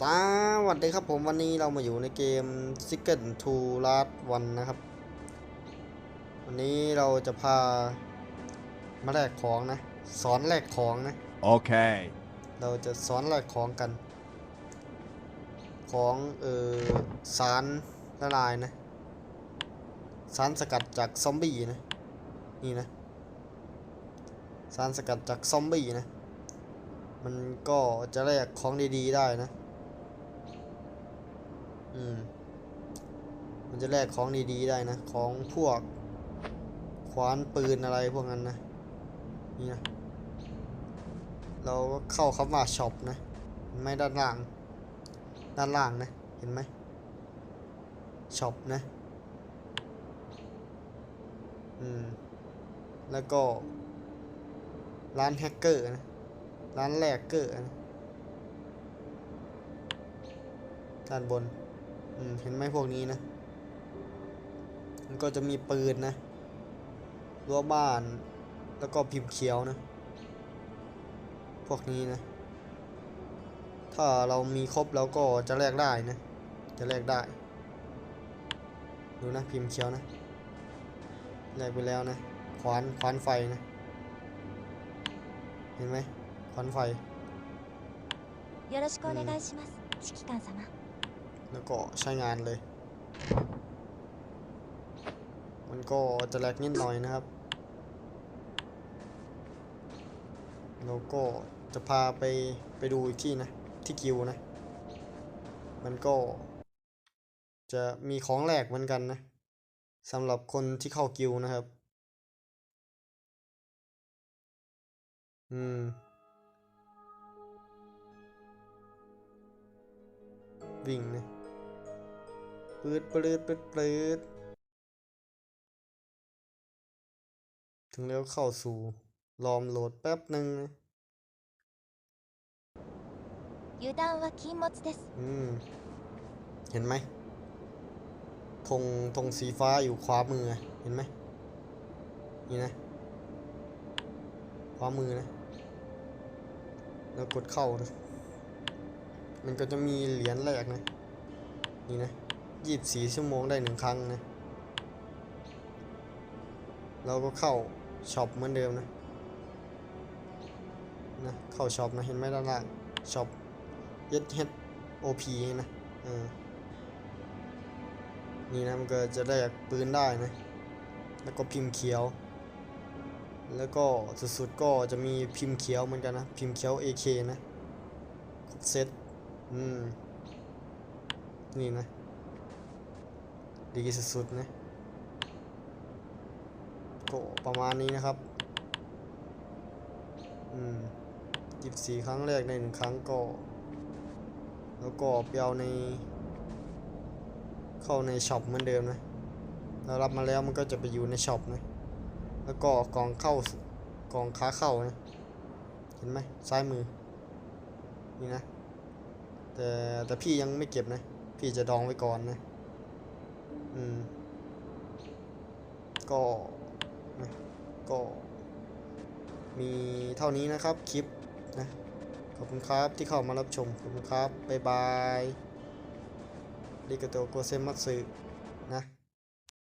สวัสดีครับผมวันนี้เรามาอยู่ในเกม s i g n to Last One นะครับ วันนี้เราจะพามาแลกของนะ สอนแลกของนะ Okay. เราจะสอนแลกของกัน ของเออสารละลายนะ สารสกัดจากซอมบี้นะ นี่นะ สารสกัดจากซอมบี้นะมันก็จะแลกของดีๆได้นะ อืม มันจะแลกของดีๆได้นะ ของพวกขวานปืนอะไรพวกนั้นนะ นี่นะ เราก็เข้าคำว่าช็อปนะไหมด้านล่าง ด้านล่างนะ เห็นไหมช็อปนะ อืม แล้วก็ ร้านแฮกเกอร์นะ ร้านแลกเกอร์นะด้านบน เห็นไหมพวกนี้นะ มันก็จะมีปืนนะรั้วบ้าน แล้วก็พิมพ์เขียวนะ พวกนี้นะ ถ้าเรามีครบแล้วก็จะแลกได้นะ จะแลกได้ ดูนะพิมพ์เขียวนะ แลกไปแล้วนะ ขวานขวานไฟนะ เห็นไหมขวานไฟ よろしくお願いします指揮官様 แล้วก็ใช้งานเลย มันก็จะแลกนิดหน่อยนะครับ แล้วก็จะพาไปไปดูอีกที่นะ ที่กิวนะ มันก็จะมีของแหลกเหมือนกันนะสำหรับคนที่เข้ากิวนะครับ อืม วิ่งนะ ปืดปืดปืดปืดถึงแล้วเข้าสู่ลอมโหลดแป๊บหนึ่งนะ 油断は禁物です อืม เห็นไหมธงธงสีฟ้าอยู่ขวามืออะเห็นไหมนี่นะ ขวามือนะ แล้วกดเข้านะมันก็จะมีเหรียญแรกนะ นี่นะ ยี่สิบสี่ชั่วโมงได้หนึ่งครั้งนะ เราก็เข้าช็อปเหมือนเดิมนะนะเข้าช็อปนะเห็นไหมด้านล่างช็อป S H O P นะเออนี่นะมันก็จะได้ปืนได้นะ แล้วก็พิมพ์เขียว แล้วก็สุดๆก็จะมีพิมพ์เขียวเหมือนกันนะ พิมพ์เขียว AK นะครบเซตอืม นี่นะ ดีสุดๆนะก็ประมาณนี้นะครับ อืมยิบสี่ครั้งแรกในหนึ่งครั้งก็ แล้วก็ไปเอาใน เข้าในช็อปเหมือนเดิมนะเรารับมาแล้วมันก็จะไปอยู่ในช็อปนะ แล้วก็กล่องเข้ากล่องขาเข้านะ เห็นไหมซ้ายมือ นี่นะ แต่แต่พี่ยังไม่เก็บนะ พี่จะดองไว้ก่อนนะ อืม ก็นะก็มีเท่านี้นะครับคลิปนะ ขอบคุณครับที่เข้ามารับชม ขอบคุณครับ บ๊ายบายดิกาโตโกเซมัตสึ